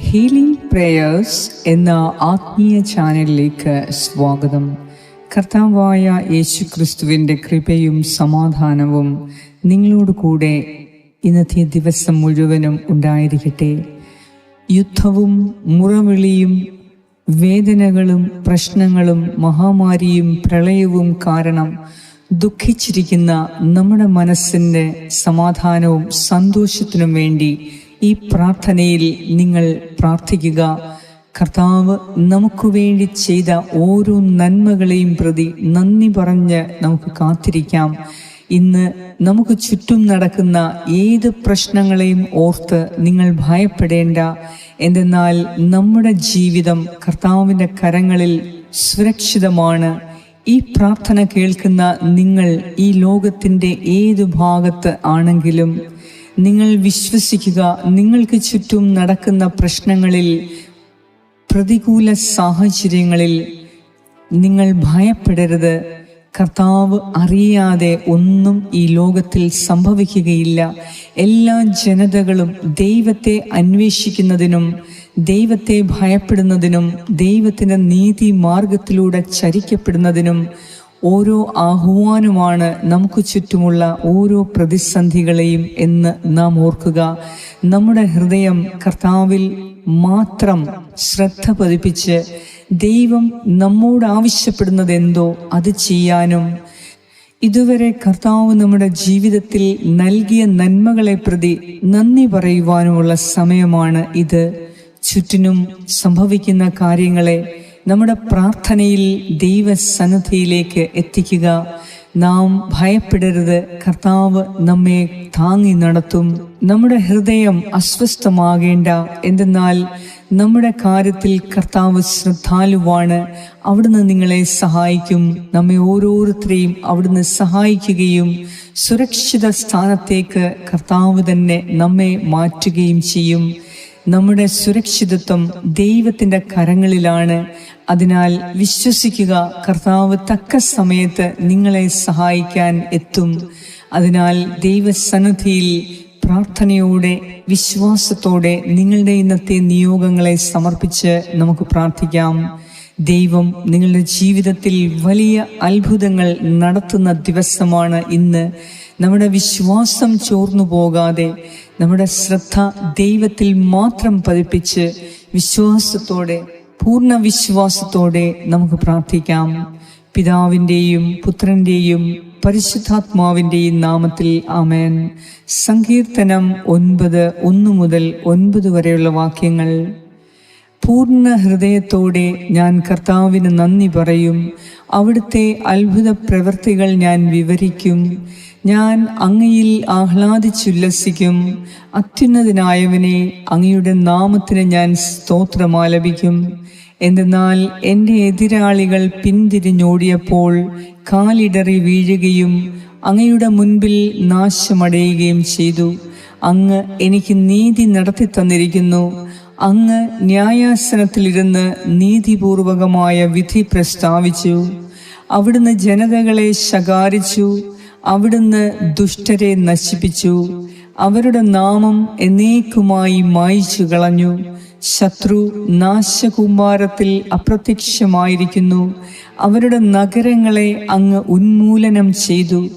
Healing prayers എന്ന ആത്മീയ ചാനലിലേക്ക് സ്വാഗതം. കർത്താവായ യേശു ക്രിസ്തുവിന്റെ കൃപയും സമാധാനവും നിങ്ങളോട് കൂടെ ഇന്നത്തെ ദിവസം മുഴുവനും ഉണ്ടായിരിക്കട്ടെ. യുദ്ധവും മുറവിളിയും വേദനകളും പ്രശ്നങ്ങളും മഹാമാരിയും പ്രളയവും കാരണം ദുഃഖിച്ചിരിക്കുന്ന നമ്മുടെ മനസ്സിന്റെ സമാധാനവും സന്തോഷത്തിനും വേണ്ടി ഈ പ്രാർത്ഥനയിൽ നിങ്ങൾ പ്രാർത്ഥിക്കുക. കർത്താവ് നമുക്ക് വേണ്ടി ചെയ്ത ഓരോ നന്മകളെയും പ്രതി നന്ദി പറഞ്ഞ് നമുക്ക് കാത്തിരിക്കാം. ഇന്ന് നമുക്ക് ചുറ്റും നടക്കുന്ന ഏത് പ്രശ്നങ്ങളെയും ഓർത്ത് നിങ്ങൾ ഭയപ്പെടേണ്ട. എന്തെന്നാൽ നമ്മുടെ ജീവിതം കർത്താവിന്റെ കരങ്ങളിൽ സുരക്ഷിതമാണ്. ഈ പ്രാർത്ഥന കേൾക്കുന്ന നിങ്ങൾ ഈ ലോകത്തിന്റെ ഏതു ഭാഗത്ത് ആണെങ്കിലും നിങ്ങൾ വിശ്വസിക്കുക നിങ്ങൾക്ക് ചുറ്റും നടക്കുന്ന പ്രശ്നങ്ങളിൽ പ്രതികൂല സാഹചര്യങ്ങളിൽ നിങ്ങൾ ഭയപ്പെടരുത്. കർത്താവ് അറിയാതെ ഒന്നും ഈ ലോകത്തിൽ സംഭവിക്കുകയില്ല. എല്ലാ ജനതകളും ദൈവത്തെ അന്വേഷിക്കുന്നതിനും ദൈവത്തെ ഭയപ്പെടുന്നതിനും ദൈവത്തിന്റെ നീതി മാർഗത്തിലൂടെ ചരിക്കപ്പെടുന്നതിനും ഓരോ ആഹ്വാനമാണ് നമുക്ക് ചുറ്റുമുള്ള ഓരോ പ്രതിസന്ധികളെയും എന്ന് നാം ഓർക്കുക. നമ്മുടെ ഹൃദയം കർത്താവിൽ മാത്രം ശ്രദ്ധ പതിപ്പിച്ച് ദൈവം നമ്മോട് ആവശ്യപ്പെടുന്നത് എന്തോ അത് ചെയ്യാനും ഇതുവരെ കർത്താവ് നമ്മുടെ ജീവിതത്തിൽ നൽകിയ നന്മകളെ പ്രതി നന്ദി പറയുവാനുമുള്ള സമയമാണ് ഇത്. ചുറ്റിനും സംഭവിക്കുന്ന കാര്യങ്ങളെ നമ്മുടെ പ്രാർത്ഥനയിൽ ദൈവസന്നദ്ധിയിലേക്ക് എത്തിക്കുക. നാം ഭയപ്പെടരുത്. കർത്താവ് നമ്മെ താങ്ങി നടത്തും. നമ്മുടെ ഹൃദയം അസ്വസ്ഥമാകേണ്ട. എന്തെന്നാൽ നമ്മുടെ കാര്യത്തിൽ കർത്താവ് ശ്രദ്ധാലുവാണ്. അവിടുന്ന് നിങ്ങളെ സഹായിക്കും. നമ്മെ ഓരോരുത്തരെയും അവിടുന്ന് സഹായിക്കുകയും സുരക്ഷിത സ്ഥാനത്തേക്ക് കർത്താവ് തന്നെ നമ്മെ മാറ്റുകയും ചെയ്യും. നമ്മുടെ സുരക്ഷിതത്വം ദൈവത്തിന്റെ കരങ്ങളിലാണ്. അതിനാൽ വിശ്വസിക്കുക കർത്താവ് തക്ക സമയത്ത് നിങ്ങളെ സഹായിക്കാൻ എത്തും. അതിനാൽ ദൈവസന്നിധിയിൽ പ്രാർത്ഥനയോടെ വിശ്വാസത്തോടെ നിങ്ങളുടെ ഇന്നത്തെ നിയോഗങ്ങളെ സമർപ്പിച്ച് നമുക്ക് പ്രാർത്ഥിക്കാം. ദൈവം നിങ്ങളുടെ ജീവിതത്തിൽ വലിയ അത്ഭുതങ്ങൾ നടത്തുന്ന ദിവസമാണ് ഇന്ന്. നമ്മുടെ വിശ്വാസം ചോർന്നു പോകാതെ നമ്മുടെ ശ്രദ്ധ ദൈവത്തിൽ മാത്രം പതിപ്പിച്ച് വിശ്വാസത്തോടെ പൂർണ വിശ്വാസത്തോടെ നമുക്ക് പ്രാർത്ഥിക്കാം. പിതാവിന്റെയും പുത്രന്റെയും പരിശുദ്ധാത്മാവിന്റെയും നാമത്തിൽ ആമേൻ. സങ്കീർത്തനം ഒൻപത് ഒന്ന് മുതൽ ഒൻപത് വരെയുള്ള വാക്യങ്ങൾ. പൂർണ ഹൃദയത്തോടെ ഞാൻ കർത്താവിന് നന്ദി പറയും. അവിടുത്തെ അത്ഭുത പ്രവൃത്തികൾ ഞാൻ വിവരിക്കും. ഞാൻ അങ്ങയിൽ ആഹ്ലാദിച്ചുല്ലസിക്കും. അത്യുന്നതനായവനെ അങ്ങയുടെ നാമത്തിന് ഞാൻ സ്തോത്രമാലപിക്കും. എന്തെന്നാൽ എന്റെ എതിരാളികൾ പിന്തിരിഞ്ഞോടിയപ്പോൾ കാലിടറി വീഴുകയും അങ്ങയുടെ മുൻപിൽ നാശമടയുകയും ചെയ്തു. അങ്ങ് എനിക്ക് നീതി നടത്തി തന്നിരിക്കുന്നു അങ്ങ് ന്യായാസനത്തിലിരുന്ന് നീതിപൂർവകമായ വിധി പ്രസ്താവിച്ചു. അവിടുന്ന് ജനതകളെ ശകാരിച്ചു. അവിടുന്ന് ദുഷ്ടരെ നശിപ്പിച്ചു. അവരുടെ നാമം എന്നേക്കുമായി മായിച്ചു കളഞ്ഞു. ശത്രു നാശകുമാരത്തിൽ അപ്രത്യക്ഷമായിരിക്കുന്നു. അവരുടെ നഗരങ്ങളെ അങ്ങ് ഉന്മൂലനം ചെയ്തു.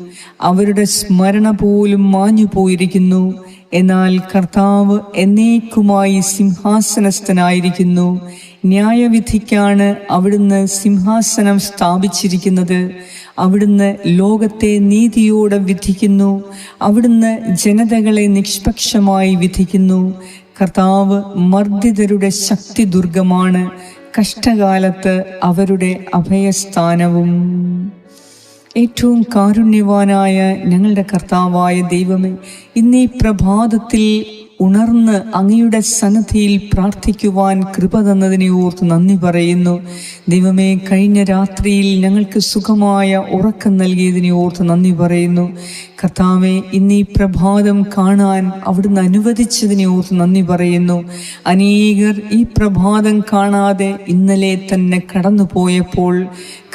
അവരുടെ സ്മരണ പോലും മാഞ്ഞു പോയിരിക്കുന്നു എന്നാൽ കർത്താവ് എന്നേക്കുമായി സിംഹാസനസ്ഥനായിരിക്കുന്നു. ന്യായവിധിക്കാണ് അവിടുന്ന് സിംഹാസനം സ്ഥാപിച്ചിരിക്കുന്നത്. അവിടുന്ന് ലോകത്തെ നീതിയോടെ വിധിക്കുന്നു. അവിടുന്ന് ജനതകളെ നിഷ്പക്ഷമായി വിധിക്കുന്നു. കർത്താവ് മർദ്ദിതരുടെ ശക്തി ദുർഗമാണ് കഷ്ടകാലത്ത് അവരുടെ അഭയസ്ഥാനവും. ഏറ്റവും കാരുണ്യവാനായ ഞങ്ങളുടെ കർത്താവായ ദൈവമേ ഇന്നീ പ്രഭാതത്തിൽ ഉണർന്ന് അങ്ങയുടെ സന്നദ്ധിയിൽ പ്രാർത്ഥിക്കുവാൻ കൃപ തന്നതിനെ ഓർത്ത് നന്ദി പറയുന്നു. ദൈവമേ കഴിഞ്ഞ രാത്രിയിൽ ഞങ്ങൾക്ക് സുഖമായ ഉറക്കം നൽകിയതിനെ ഓർത്ത് നന്ദി പറയുന്നു. കർത്താവെ ഇന്ന് ഈ പ്രഭാതം കാണാൻ അവിടുന്ന് അനുവദിച്ചതിനെ ഓർത്ത് നന്ദി പറയുന്നു. അനേകർ ഈ പ്രഭാതം കാണാതെ ഇന്നലെ തന്നെ കടന്നു പോയപ്പോൾ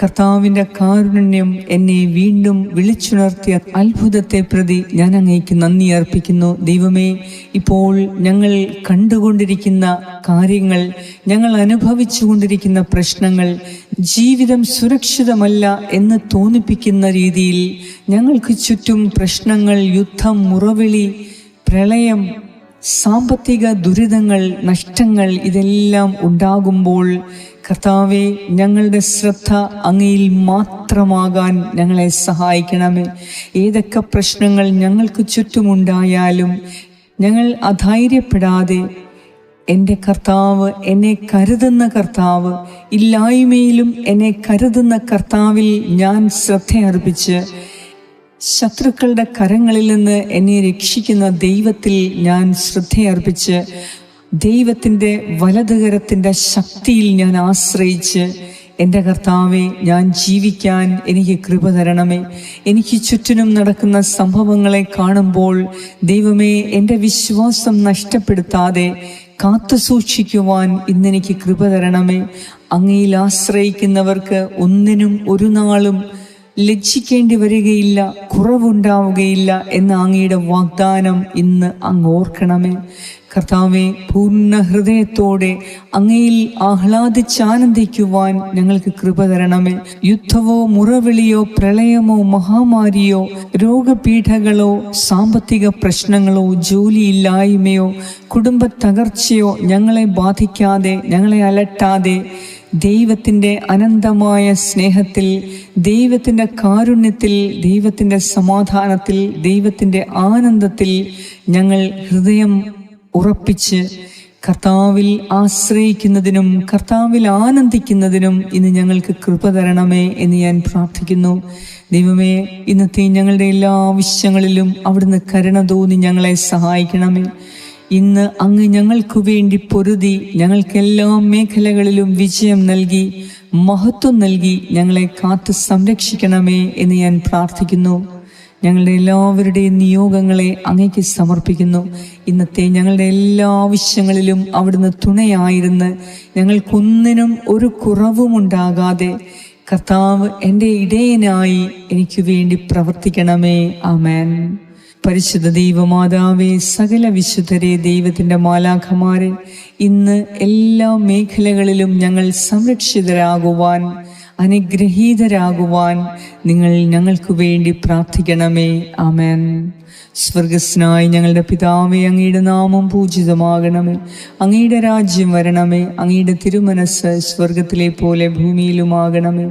കർത്താവിന്റെ കാരുണ്യം എന്നെ വീണ്ടും വിളിച്ചുണർത്തിയ അത്ഭുതത്തെ പ്രതി ഞാൻ അങ്ങേക്ക് നന്ദി അർപ്പിക്കുന്നു. ദൈവമേ ഇപ്പോൾ ഞങ്ങൾ കണ്ടുകൊണ്ടിരിക്കുന്ന കാര്യങ്ങൾ ഞങ്ങൾ അനുഭവിച്ചുകൊണ്ടിരിക്കുന്ന പ്രശ്നങ്ങൾ ജീവിതം സുരക്ഷിതമല്ല എന്ന് തോന്നിപ്പിക്കുന്ന രീതിയിൽ ഞങ്ങൾക്ക് ചുറ്റും പ്രശ്നങ്ങൾ യുദ്ധം മുറവിളി പ്രളയം സാമ്പത്തിക ദുരിതങ്ങൾ നഷ്ടങ്ങൾ ഇതെല്ലാം ഉണ്ടാകുമ്പോൾ കർത്താവെ ഞങ്ങളുടെ ശ്രദ്ധ അങ്ങയിൽ മാത്രമാകാൻ ഞങ്ങളെ സഹായിക്കണമേ. ഏതൊക്കെ പ്രശ്നങ്ങൾ ഞങ്ങൾക്ക് ചുറ്റുമുണ്ടായാലും ഞങ്ങൾ അധൈര്യപ്പെടാതെ എന്റെ കർത്താവ് എന്നെ കരുതുന്ന കർത്താവ് ഇല്ലായ്മയിലും എന്നെ കരുതുന്ന കർത്താവിൽ ഞാൻ ശ്രദ്ധയർപ്പിച്ച് ശത്രുക്കളുടെ കരങ്ങളിൽ നിന്ന് എന്നെ രക്ഷിക്കുന്ന ദൈവത്തിൽ ഞാൻ ശ്രദ്ധയർപ്പിച്ച് ദൈവത്തിന്റെ വലതുകരത്തിന്റെ ശക്തിയിൽ ഞാൻ ആശ്രയിച്ച് എന്റെ കർത്താവെ ഞാൻ ജീവിക്കാൻ എനിക്ക് കൃപ തരണമേ. എനിക്ക് ചുറ്റിനും നടക്കുന്ന സംഭവങ്ങളെ കാണുമ്പോൾ ദൈവമേ എന്റെ വിശ്വാസം നഷ്ടപ്പെടുത്താതെ കാത്തു സൂക്ഷിക്കുവാൻ ഇന്നെനിക്ക് കൃപ തരണമേ. അങ്ങയിൽ ആശ്രയിക്കുന്നവർക്ക് ഒന്നിനും ഒരു നാളും ലജ്ജിക്കേണ്ടി വരികയില്ല കുറവുണ്ടാവുകയില്ല എന്ന അങ്ങയുടെ വാഗ്ദാനം ഇന്ന് അങ്ങ് ഓർക്കണമേ. കർത്താവെ പൂർണ ഹൃദയത്തോടെ അങ്ങയിൽ ആഹ്ലാദിച്ചാനന്ദിക്കുവാൻ ഞങ്ങൾക്ക് കൃപ തരണമേ. യുദ്ധവോ മുറവിളിയോ പ്രളയമോ മഹാമാരിയോ രോഗപീഠകളോ സാമ്പത്തിക പ്രശ്നങ്ങളോ ജോലിയില്ലായ്മയോ കുടുംബ തകർച്ചയോ ഞങ്ങളെ ബാധിക്കാതെ ഞങ്ങളെ അലട്ടാതെ ദൈവത്തിന്റെ അനന്തമായ സ്നേഹത്തിൽ ദൈവത്തിന്റെ കാരുണ്യത്തിൽ ദൈവത്തിന്റെ സമാധാനത്തിൽ ദൈവത്തിന്റെ ആനന്ദത്തിൽ ഞങ്ങൾ ഹൃദയം ഉറപ്പിച്ച് കർത്താവിൽ ആശ്രയിക്കുന്നതിനും കർത്താവിൽ ആനന്ദിക്കുന്നതിനും ഇന്ന് ഞങ്ങൾക്ക് കൃപ തരണമേ എന്ന് ഞാൻ പ്രാർത്ഥിക്കുന്നു. ദൈവമേ ഇന്നത്തെ ഞങ്ങളുടെ എല്ലാ ആവശ്യങ്ങളിലും അവിടുന്ന് കരുണ തോന്നി ഞങ്ങളെ സഹായിക്കണമേ. ഇന്ന് അങ്ങ് ഞങ്ങൾക്കു വേണ്ടി പൊരുതി ഞങ്ങൾക്ക് എല്ലാ മേഖലകളിലും വിജയം നൽകി മഹത്വം നൽകി ഞങ്ങളെ കാത്തു സംരക്ഷിക്കണമേ എന്ന് ഞാൻ പ്രാർത്ഥിക്കുന്നു. ഞങ്ങളുടെ എല്ലാവരുടെയും നിയോഗങ്ങളെ അങ്ങേക്ക് സമർപ്പിക്കുന്നു. ഇന്നത്തെ ഞങ്ങളുടെ എല്ലാ ആവശ്യങ്ങളിലും അവിടുന്ന് തുണയായിരുന്ന് ഞങ്ങൾക്കൊന്നിനും ഒരു കുറവുമുണ്ടാകാതെ കർത്താവ് എന്റെ ഇടയനായി എനിക്ക് വേണ്ടി പ്രവർത്തിക്കണമേ. ആമേൻ. പരിശുദ്ധ ദൈവമാതാവേ സകല വിശുദ്ധരെ ദൈവത്തിന്റെ മാലാഖമാരെ ഇന്ന് എല്ലാ മേഖലകളിലും ഞങ്ങൾ സംരക്ഷിതരാകുവാൻ അനുഗ്രഹീതരാകുവാൻ നിങ്ങൾ ഞങ്ങൾക്ക് വേണ്ടി പ്രാർത്ഥിക്കണമേ. ആമേൻ. സ്വർഗസ്നായി ഞങ്ങളുടെ പിതാവേ അങ്ങയുടെ നാമം പൂജിതമാകണമേ. അങ്ങയുടെ രാജ്യം വരണമേ. അങ്ങയുടെ തിരുമനസ് സ്വർഗത്തിലെ പോലെ ഭൂമിയിലുമാകണമേ.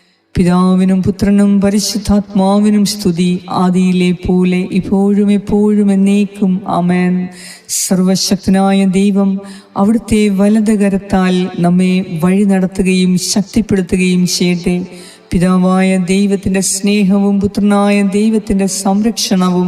പിതാവിനും പുത്രനും പരിശുദ്ധാത്മാവിനും സ്തുതി ആദിയിലെ പോലെ ഇപ്പോഴും എപ്പോഴും എന്നേക്കും. അമേൻ സർവശക്തനായ ദൈവം അവിടുത്തെ വലത് കരത്താൽ നമ്മെ വഴി നടത്തുകയും ശക്തിപ്പെടുത്തുകയും ചെയ്യട്ടെ. പിതാവായ ദൈവത്തിന്റെ സ്നേഹവും പുത്രനായ ദൈവത്തിന്റെ സംരക്ഷണവും